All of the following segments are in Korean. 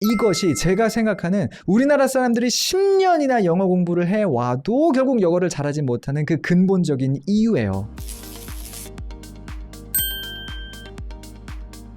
이것이 제가 생각하는 우리나라 사람들이 10년이나 영어 공부를 해와도 결국 영어를 잘하지 못하는 그 근본적인 이유예요.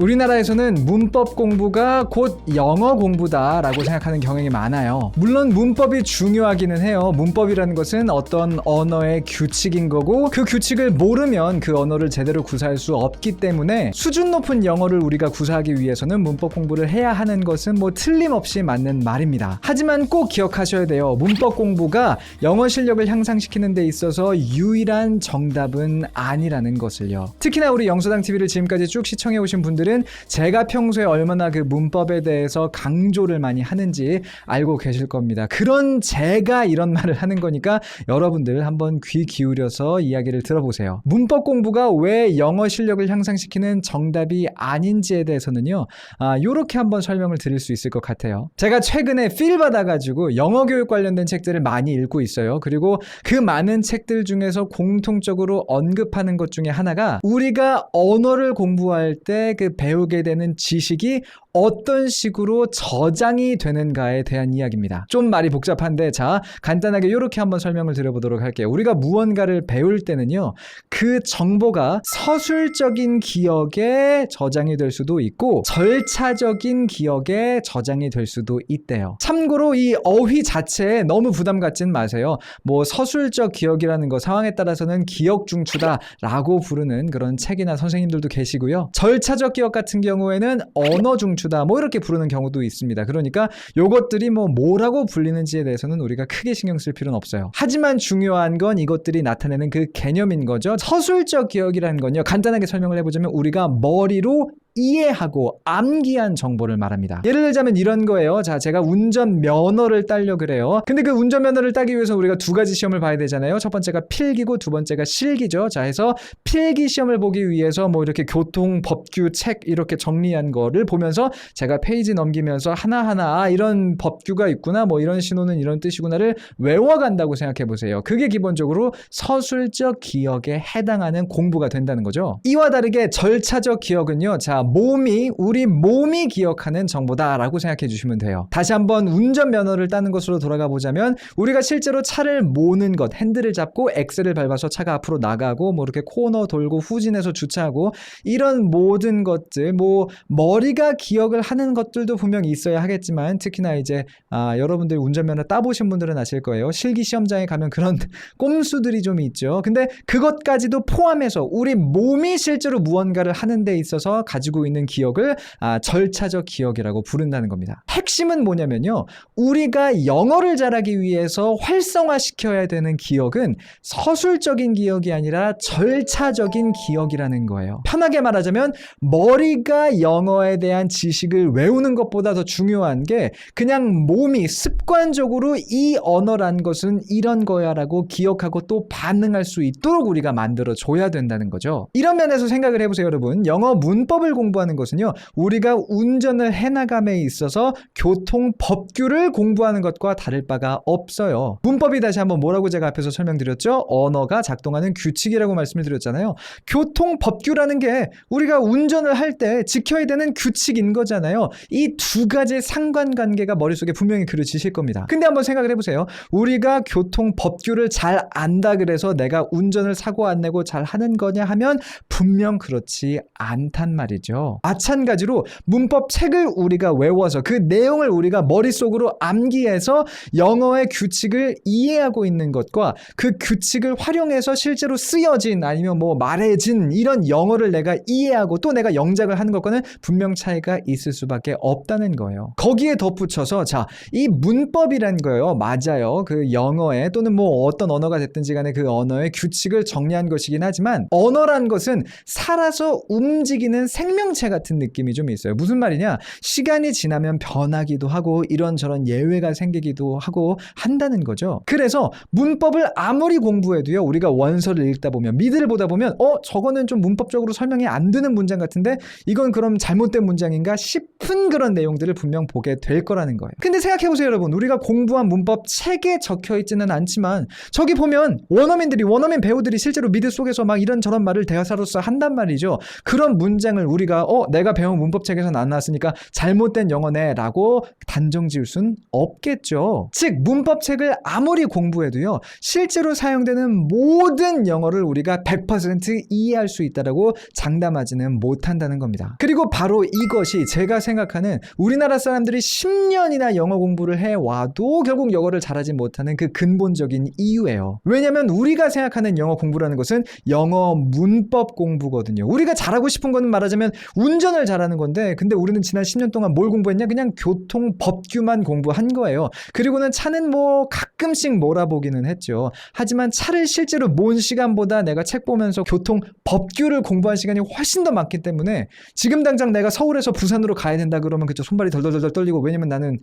우리나라에서는 문법 공부가 곧 영어 공부다라고 생각하는 경향이 많아요. 물론 문법이 중요하기는 해요. 문법이라는 것은 어떤 언어의 규칙인 거고 그 규칙을 모르면 그 언어를 제대로 구사할 수 없기 때문에 수준 높은 영어를 우리가 구사하기 위해서는 문법 공부를 해야 하는 것은 뭐 틀림없이 맞는 말입니다. 하지만 꼭 기억하셔야 돼요. 문법 공부가 영어 실력을 향상시키는 데 있어서 유일한 정답은 아니라는 것을요. 특히나 우리 영서당 TV를 지금까지 쭉 시청해 오신 분들은 제가 평소에 얼마나 그 문법에 대해서 강조를 많이 하는지 알고 계실 겁니다. 그런 제가 이런 말을 하는 거니까 여러분들 한번 귀 기울여서 이야기를 들어보세요. 문법 공부가 왜 영어 실력을 향상시키는 정답이 아닌지에 대해서는요. 아, 요렇게 한번 설명을 드릴 수 있을 것 같아요. 제가 최근에 필 받아가지고 영어 교육 관련된 책들을 많이 읽고 있어요. 그리고 그 많은 책들 중에서 공통적으로 언급하는 것 중에 하나가 우리가 언어를 공부할 때 그 배우게 되는 지식이 어떤 식으로 저장이 되는가에 대한 이야기입니다. 좀 말이 복잡한데 자 간단하게 이렇게 한번 설명을 드려보도록 할게요. 우리가 무언가를 배울 때는요 그 정보가 서술적인 기억에 저장이 될 수도 있고 절차적인 기억에 저장이 될 수도 있대요. 참고로 이 어휘 자체에 너무 부담 갖진 마세요. 뭐 서술적 기억이라는 거 상황에 따라서는 기억 중추다라고 부르는 그런 책이나 선생님들도 계시고요. 절차적 기억 같은 경우에는 언어 중추 주다 뭐 이렇게 부르는 경우도 있습니다. 그러니까 요것들이 뭐 뭐라고 불리는지에 대해서는 우리가 크게 신경 쓸 필요는 없어요. 하지만 중요한 건 이것들이 나타내는 그 개념인 거죠. 서술적 기억이라는 건요. 간단하게 설명을 해보자면 우리가 머리로 이해하고 암기한 정보를 말합니다. 예를 들자면 이런 거예요. 자, 제가 운전 면허를 따려 그래요. 근데 그 운전 면허를 따기 위해서 우리가 두 가지 시험을 봐야 되잖아요. 첫 번째가 필기고 두 번째가 실기죠. 자, 해서 필기 시험을 보기 위해서 뭐 이렇게 교통 법규 책 이렇게 정리한 거를 보면서 제가 페이지 넘기면서 하나하나 아, 이런 법규가 있구나. 뭐 이런 신호는 이런 뜻이구나를 외워간다고 생각해 보세요. 그게 기본적으로 서술적 기억에 해당하는 공부가 된다는 거죠. 이와 다르게 절차적 기억은요. 자, 몸이 우리 몸이 기억하는 정보다라고 생각해 주시면 돼요. 다시 한번 운전 면허를 따는 것으로 돌아가 보자면 우리가 실제로 차를 모는 것, 핸들을 잡고 엑셀을 밟아서 차가 앞으로 나가고 뭐 이렇게 코너 돌고 후진해서 주차하고 이런 모든 것들 뭐 머리가 기억을 하는 것들도 분명히 있어야 하겠지만 특히나 이제 아, 여러분들 운전면허 따보신 분들은 아실 거예요. 실기 시험장에 가면 그런 꼼수들이 좀 있죠. 근데 그것까지도 포함해서 우리 몸이 실제로 무언가를 하는 데 있어서 가지고 있는 기억을 아, 절차적 기억이라고 부른다는 겁니다. 핵심은 뭐냐면요. 우리가 영어를 잘하기 위해서 활성화시켜야 되는 기억은 서술적인 기억이 아니라 절차적인 기억이라는 거예요. 편하게 말하자면 머리가 영어에 대한 지식을 외우는 것보다 더 중요한 게 그냥 몸이 습관적으로 이 언어란 것은 이런 거야라고 기억하고 또 반응할 수 있도록 우리가 만들어 줘야 된다는 거죠. 이런 면에서 생각을 해보세요, 여러분. 영어 문법을 공부하는 것은요, 우리가 운전을 해나감에 있어서 교통 법규를 공부하는 것과 다를 바가 없어요. 문법이 다시 한번 뭐라고 제가 앞에서 설명드렸죠? 언어가 작동하는 규칙이라고 말씀을 드렸잖아요. 교통 법규라는 게 우리가 운전을 할 때 지켜야 되는 규칙인 거잖아요. 이 두 가지 상관관계가 머릿속에 분명히 그려지실 겁니다. 근데 한번 생각을 해보세요. 우리가 교통 법규를 잘 안다 그래서 내가 운전을 사고 안 내고 잘 하는 거냐 하면 분명 그렇지 않단 말이죠. 마찬가지로 문법 책을 우리가 외워서 그 내용을 우리가 머릿속으로 암기해서 영어의 규칙을 이해하고 있는 것과 그 규칙을 활용해서 실제로 쓰여진 아니면 뭐 말해진 이런 영어를 내가 이해하고 또 내가 영작을 하는 것과는 분명 차이가 있을 수밖에 없다는 거예요. 거기에 덧붙여서 자, 이 문법이란 거예요. 맞아요. 그 영어에 또는 뭐 어떤 언어가 됐든지 간에 그 언어의 규칙을 정리한 것이긴 하지만 언어란 것은 살아서 움직이는 생명 체 같은 느낌이 좀 있어요. 무슨 말이냐? 시간이 지나면 변하기도 하고 이런저런 예외가 생기기도 하고 한다는 거죠. 그래서 문법을 아무리 공부해도요. 우리가 원서를 읽다 보면 미드를 보다 보면 어 저거는 좀 문법적으로 설명이 안 되는 문장 같은데 이건 그럼 잘못된 문장인가 싶은 그런 내용들을 분명 보게 될 거라는 거예요. 근데 생각해 보세요, 여러분. 우리가 공부한 문법 책에 적혀 있지는 않지만 저기 보면 원어민들이 원어민 배우들이 실제로 미드 속에서 막 이런 저런 말을 대사로서 한단 말이죠. 그런 문장을 우리가 우리가 어 내가 배운 문법 책에서 안 나왔으니까 잘못된 영어네라고 단정 지을 순 없겠죠. 즉 문법 책을 아무리 공부해도요 실제로 사용되는 모든 영어를 우리가 100% 이해할 수 있다라고 장담하지는 못한다는 겁니다. 그리고 바로 이것이 제가 생각하는 우리나라 사람들이 10년이나 영어 공부를 해 와도 결국 영어를 잘하지 못하는 그 근본적인 이유예요. 왜냐면 우리가 생각하는 영어 공부라는 것은 영어 문법 공부거든요. 우리가 잘하고 싶은 거는 말하자면 운전을 잘하는 건데 근데 우리는 지난 10년 동안 뭘 공부했냐? 그냥 교통 법규만 공부한 거예요. 그리고는 차는 뭐 가끔씩 몰아보기는 했죠. 하지만 차를 실제로 몬 시간보다 내가 책 보면서 교통 법규를 공부한 시간이 훨씬 더 많기 때문에 지금 당장 내가 서울에서 부산으로 가야 된다 그러면 그쵸 손발이 덜덜덜 떨리고 왜냐면 나는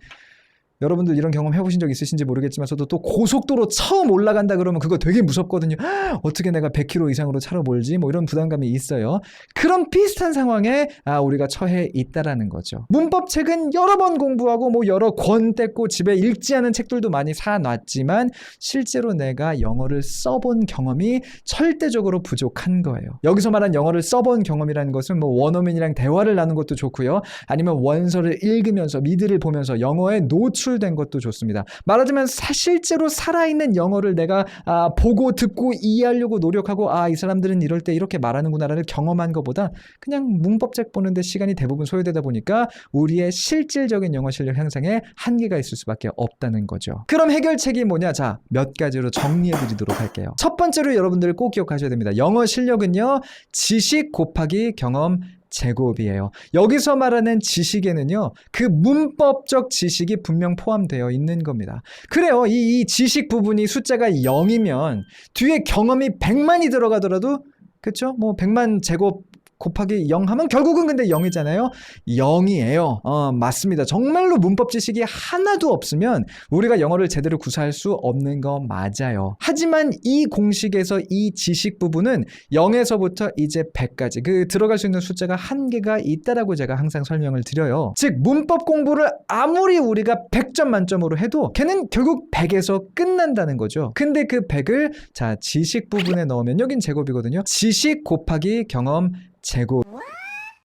여러분들 이런 경험 해보신 적 있으신지 모르겠지만,서도 또 고속도로 처음 올라간다 그러면 그거 되게 무섭거든요. 어떻게 내가 100km 이상으로 차로 몰지? 뭐 이런 부담감이 있어요. 그런 비슷한 상황에 아, 우리가 처해 있다라는 거죠. 문법 책은 여러 번 공부하고 뭐 여러 권 뗐고 집에 읽지 않은 책들도 많이 사놨지만 실제로 내가 영어를 써본 경험이 절대적으로 부족한 거예요. 여기서 말한 영어를 써본 경험이라는 것은 뭐 원어민이랑 대화를 나눈 것도 좋고요. 아니면 원서를 읽으면서 미드를 보면서 영어에 노출 된 것도 좋습니다. 말하자면 사- 실제로 살아있는 영어를 내가 아, 보고 듣고 이해하려고 노력하고 아 이 사람들은 이럴 때 이렇게 말하는구나를 경험한 것보다 그냥 문법책 보는데 시간이 대부분 소요되다 보니까 우리의 실질적인 영어 실력 향상에 한계가 있을 수밖에 없다는 거죠. 그럼 해결책이 뭐냐? 자, 몇 가지로 정리해 드리도록 할게요. 첫 번째로 여러분들 꼭 기억하셔야 됩니다. 영어 실력은요. 지식 곱하기 경험 제곱이에요. 여기서 말하는 지식에는요, 그 문법적 지식이 분명 포함되어 있는 겁니다. 그래요. 이, 이 지식 부분이 숫자가 0이면 뒤에 경험이 100만이 들어가더라도 그쵸? 뭐 100만 제곱 곱하기 0 하면 결국은 근데 0이잖아요. 0이에요. 어, 맞습니다. 정말로 문법 지식이 하나도 없으면 우리가 영어를 제대로 구사할 수 없는 거 맞아요. 하지만 이 공식에서 이 지식 부분은 0에서부터 이제 100까지 그 들어갈 수 있는 숫자가 한계가 있다라고 제가 항상 설명을 드려요. 즉 문법 공부를 아무리 우리가 100점 만점으로 해도 걔는 결국 100에서 끝난다는 거죠. 근데 그 100을 자 지식 부분에 넣으면 여긴 제곱이거든요. 지식 곱하기 경험 제곱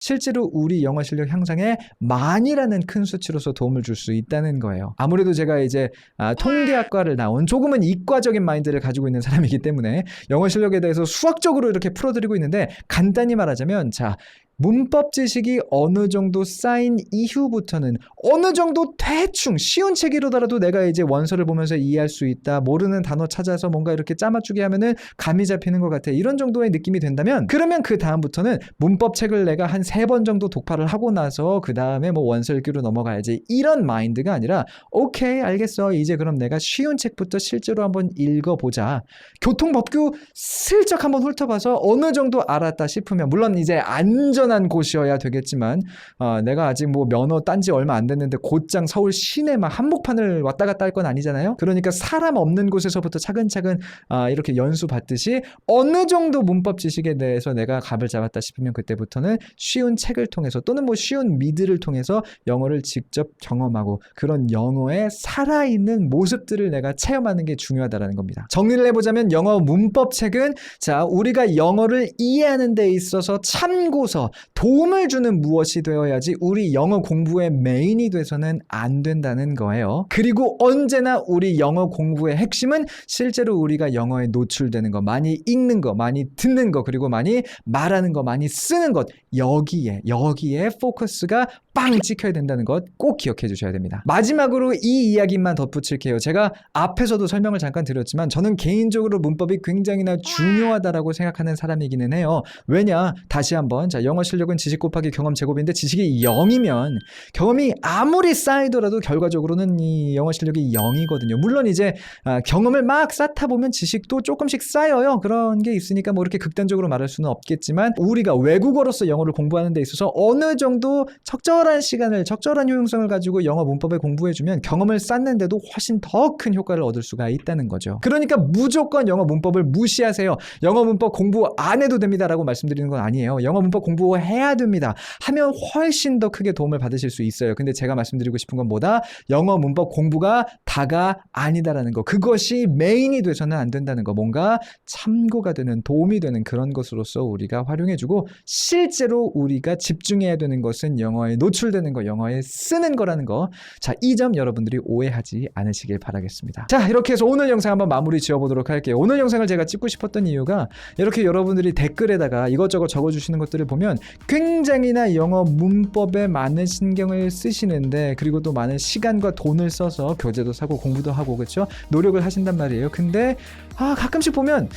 실제로 우리 영어 실력 향상에 만이라는 큰 수치로서 도움을 줄 수 있다는 거예요. 아무래도 제가 이제 아, 통계학과를 나온 조금은 이과적인 마인드를 가지고 있는 사람이기 때문에 영어 실력에 대해서 수학적으로 이렇게 풀어드리고 있는데 간단히 말하자면 자 문법 지식이 어느 정도 쌓인 이후부터는 어느 정도 대충 쉬운 책이로더라도 내가 이제 원서를 보면서 이해할 수 있다. 모르는 단어 찾아서 뭔가 이렇게 짜맞추기 하면은 감이 잡히는 것 같아. 이런 정도의 느낌이 된다면 그러면 그 다음부터는 문법 책을 내가 한 세 번 정도 독파를 하고 나서 그 다음에 뭐 원서 읽기로 넘어가야지. 이런 마인드가 아니라 오케이 알겠어. 이제 그럼 내가 쉬운 책부터 실제로 한번 읽어보자. 교통법규 슬쩍 한번 훑어봐서 어느 정도 알았다 싶으면 물론 이제 안전 한 곳이어야 되겠지만 어, 내가 아직 뭐 면허 딴 지 얼마 안 됐는데 곧장 서울 시내 막 한복판을 왔다 갔다 할 건 아니잖아요. 그러니까 사람 없는 곳에서부터 차근차근 아, 이렇게 연수 받듯이 어느 정도 문법 지식에 대해서 내가 갑을 잡았다 싶으면 그때부터는 쉬운 책을 통해서 또는 뭐 쉬운 미드를 통해서 영어를 직접 경험하고 그런 영어의 살아있는 모습들을 내가 체험하는 게 중요하다라는 겁니다. 정리를 해보자면 영어 문법 책은 자 우리가 영어를 이해하는 데 있어서 참고서 도움을 주는 무엇이 되어야지 우리 영어 공부의 메인이 돼서는 안 된다는 거예요. 그리고 언제나 우리 영어 공부의 핵심은 실제로 우리가 영어에 노출되는 거, 많이 읽는 거, 많이 듣는 거, 그리고 많이 말하는 거, 많이 쓰는 것 여기에 여기에 포커스가 빵 찍혀야 된다는 것 꼭 기억해 주셔야 됩니다. 마지막으로 이 이야기만 덧붙일게요. 제가 앞에서도 설명을 잠깐 드렸지만 저는 개인적으로 문법이 굉장히나 중요하다라고 생각하는 사람이기는 해요. 왜냐? 다시 한번 자 영어 실력은 지식 곱하기 경험 제곱인데 지식이 0이면 경험이 아무리 쌓이더라도 결과적으로는 이 영어 실력이 0이거든요. 물론 이제 아, 경험을 막 쌓다 보면 지식도 조금씩 쌓여요. 그런 게 있으니까 뭐 이렇게 극단적으로 말할 수는 없겠지만 우리가 외국어로서 영어를 공부하는 데 있어서 어느 정도 적절 한 시간을 적절한 효용성을 가지고 영어 문법을 공부해주면 경험을 쌓는데도 훨씬 더 큰 효과를 얻을 수가 있다는 거죠. 그러니까 무조건 영어 문법을 무시하세요. 영어 문법 공부 안 해도 됩니다라고 말씀드리는 건 아니에요. 영어 문법 공부해야 됩니다. 하면 훨씬 더 크게 도움을 받으실 수 있어요. 근데 제가 말씀드리고 싶은 건 뭐다? 영어 문법 공부가 다가 아니다라는 거. 그것이 메인이 돼서는 안 된다는 거. 뭔가 참고가 되는 도움이 되는 그런 것으로서 우리가 활용해주고 실제로 우리가 집중해야 되는 것은 영어에 노 출되는 거, 영어에 쓰는 거라는 거. 자, 이 점 여러분들이 오해하지 않으시길 바라겠습니다. 자, 이렇게 해서 오늘 영상 한번 마무리 지어보도록 할게요. 오늘 영상을 제가 찍고 싶었던 이유가 이렇게 여러분들이 댓글에다가 이것저것 적어주시는 것들을 보면 굉장히나 영어 문법에 많은 신경을 쓰시는데 그리고 또 많은 시간과 돈을 써서 교재도 사고 공부도 하고 그렇죠 노력을 하신단 말이에요 근데 아 가끔씩 보면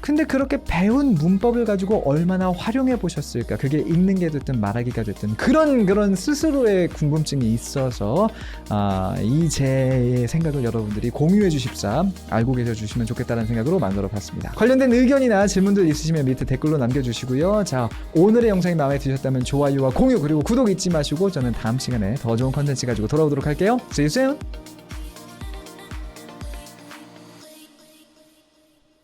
근데 그렇게 배운 문법을 가지고 얼마나 활용해 보셨을까 그게 읽는 게 됐든 말하기가 됐든 그런 그런 스스로의 궁금증이 있어서 아, 이 제 생각을 여러분들이 공유해 주십사 알고 계셔 주시면 좋겠다는 생각으로 만들어 봤습니다. 관련된 의견이나 질문들 있으시면 밑에 댓글로 남겨주시고요. 자 오늘의 영상이 마음에 드셨다면 좋아요와 공유 그리고 구독 잊지 마시고 저는 다음 시간에 더 좋은 컨텐츠 가지고 돌아오도록 할게요. See you soon